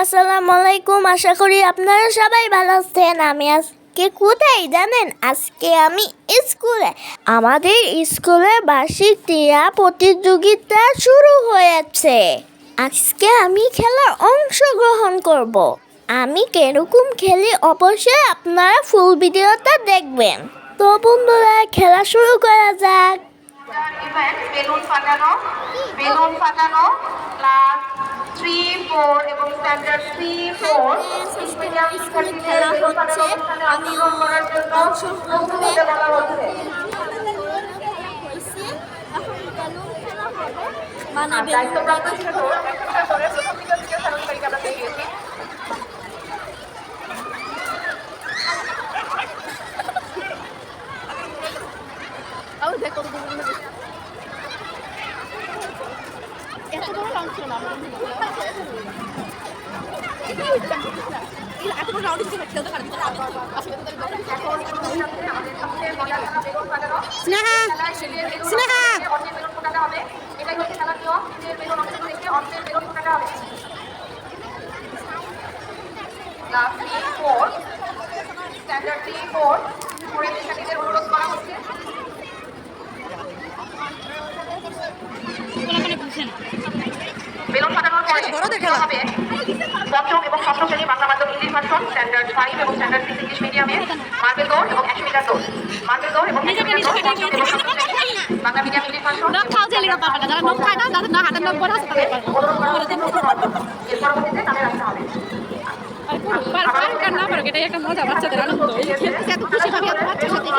আসসালামু আলাইকুম আশা করি আপনারা সবাই ভালো আছেন। আমি আজকে কোথায় জানেন? আজকে আমি স্কুলে। আমাদের স্কুলে বার্ষিক ক্রীড়া প্রতিযোগিতা শুরু হয়েছে। আজকে আমি খেলার অংশগ্রহণ করব। আমি কীরকম খেলি অবশ্যই আপনারা ফুল ভিডিওটা দেখবেন। তো বন্ধুরা, খেলা শুরু করা যাক। বেলুন ফাটানো। বেলুন ফাটানো। ক্লাস থ্রি ফোর এবং স্ট্যান্ডার্ড থ্রি ফোর মিডিয়াম শিক্ষার্থীদের বেলুন ফাটানো অনুষ্ঠানে অংশগ্রহণ করার জন্য প্রস্তুত হতে বলা হচ্ছে আর দায়িত্বপ্রাপ্ত শিক্ষক একটা করে প্রথম দিকে দ্বিতীয় স্থান অধিকারীকে আমরা পেয়ে গিয়েছি এখন আমাদের সবচেয়ে মজার খেলা বেলুন ফাটানো স্নেহা স্নেহা! এটাই হচ্ছে খেলার নিয়ম নিজের বেলুন অন্যের রেখে অন্যের বেলুন ফোটাতে হবে class three four standard three four ফোরের শিক্ষার্থীদের অনুরোধ করা হচ্ছে বেলুন ফাটানোর পরে। হবে পঞ্চম এবং ষষ্ঠ শ্রেণি বাংলা মাধ্যম ইংলিশ ভাষণ স্ট্যান্ডার্ড ফাইভ এবং স্ট্যান্ডার্ড সিক্স ইংলিশ মিডিয়ামে মার্বেল দৌড় এবং একশো মিটার দৌড় মার্বেল দৌড় এবং একশো মিটার দৌড় পঞ্চম এবং শ্রেণি বাংলা মিডিয়াম ইংলিশ নখ খাও না যারা নখ খায় না তাদের না হাতের নখ আছে তাদের এর পরবর্তীতে তাদের হবে। পার পার কার না পারবে একটা মজা বাচ্চাদের আনন্দ। খেলতে এত খুশি এত বাচ্চার সাথে।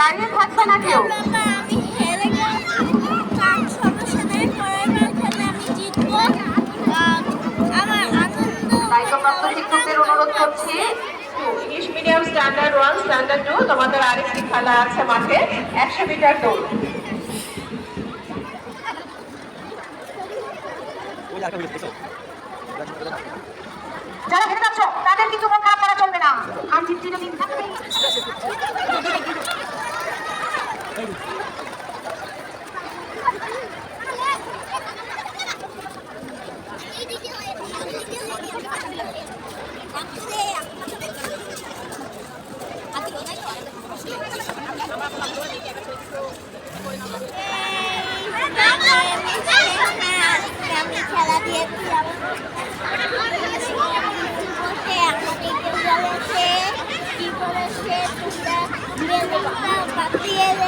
আমি জিতবো। আহ, আমার আনন্দ দায়িত্বপ্রাপ্ত শিক্ষকদের অনুরোধ করছি। English medium standard one standard two তোমাদের আরেকটি খেলা আছে মাঠে একশো মিটার দৌড়। যারা হেরে যাচ্ছ তাদের কিন্তু মন খারাপ করা চলবে না। আর জিত চিরদিন থাকবে। papieles.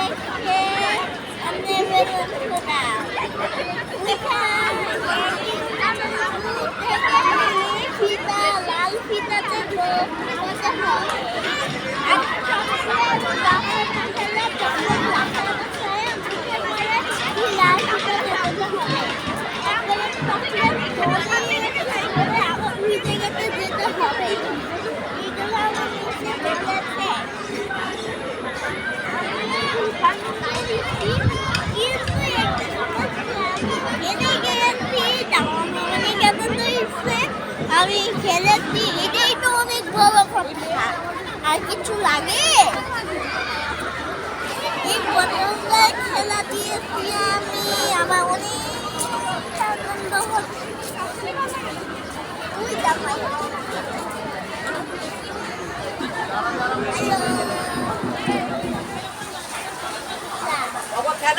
আমি খেলেছি এটাই তো অনেক বড় কথা। আর কিছু লাগে? এই পছন্দের খেলা দিয়েছি আমি। আমার অনেক আনন্দ হচ্ছে। তুই দেখাই What kind